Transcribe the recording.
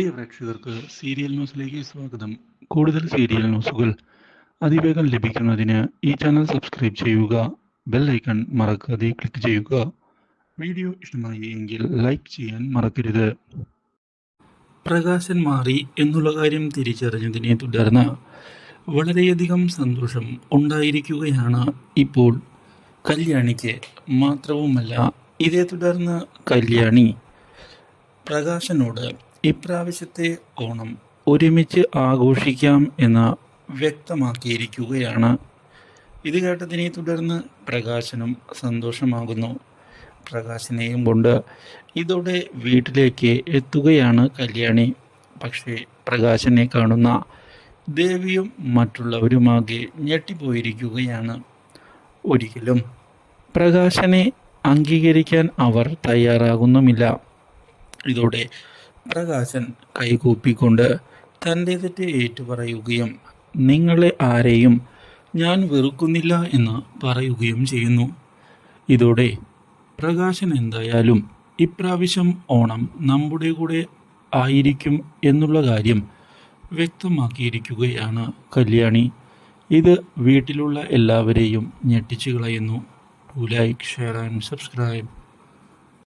പ്രിയ പ്രേക്ഷകർക്ക് സീരിയൽ ന്യൂസിലേക്ക് സ്വാഗതം. കൂടുതൽ സീരിയൽ ന്യൂസുകൾ അതിവേഗം ലഭിക്കുന്നതിന് ഈ ചാനൽ സബ്സ്ക്രൈബ് ചെയ്യുക ബെൽ ഐക്കൺ മറക്കാതെ ക്ലിക്ക് ചെയ്യുക. വീഡിയോ ഇഷ്ടമായി എങ്കിൽ ലൈക്ക് ചെയ്യാൻ മറക്കരുത്. പ്രകാശൻ മാറി എന്നുള്ള കാര്യം തിരിച്ചറിഞ്ഞതിനെ തുടർന്ന് വളരെയധികം സന്തോഷം ഉണ്ടായിരിക്കുകയാണ് ഇപ്പോൾ കല്യാണിക്ക്. മാത്രവുമല്ല ഇതേ തുടർന്ന് കല്യാണി പ്രകാശനോട് ഇപ്രാവശ്യത്തെ ഓണം ഒരുമിച്ച് ആഘോഷിക്കാം എന്ന് വ്യക്തമാക്കിയിരിക്കുകയാണ്. ഇത് കേട്ടതിനെ തുടർന്ന് പ്രകാശനും സന്തോഷമാകുന്നു. പ്രകാശനെയും കൊണ്ട് ഇതോടെ വീട്ടിലേക്ക് എത്തുകയാണ് കല്യാണി. പക്ഷേ പ്രകാശനെ കാണുന്ന ദേവിയും മറ്റുള്ളവരുമാകെ ഞെട്ടിപ്പോയിരിക്കുകയാണ്. ഒരിക്കലും പ്രകാശനെ അംഗീകരിക്കാൻ അവർ തയ്യാറാകുന്നുമില്ല. ഇതോടെ പ്രകാശൻ കൈകൂപ്പിക്കൊണ്ട് തന്റെ തെറ്റ് ഏറ്റുപറയുകയും നിങ്ങളെ ആരെയും ഞാൻ വെറുക്കുന്നില്ല എന്ന് പറയുകയും ചെയ്യുന്നു. ഇതോടെ പ്രകാശൻ എന്തായാലും ഇപ്രാവശ്യം ഓണം നമ്മുടെ കൂടെ ആയിരിക്കും എന്നുള്ള കാര്യം വ്യക്തമാക്കിയിരിക്കുകയാണ് കല്യാണി. ഇത് വീട്ടിലുള്ള എല്ലാവരെയും ഞെട്ടിച്ചു കളയുന്നു. Like share and subscribe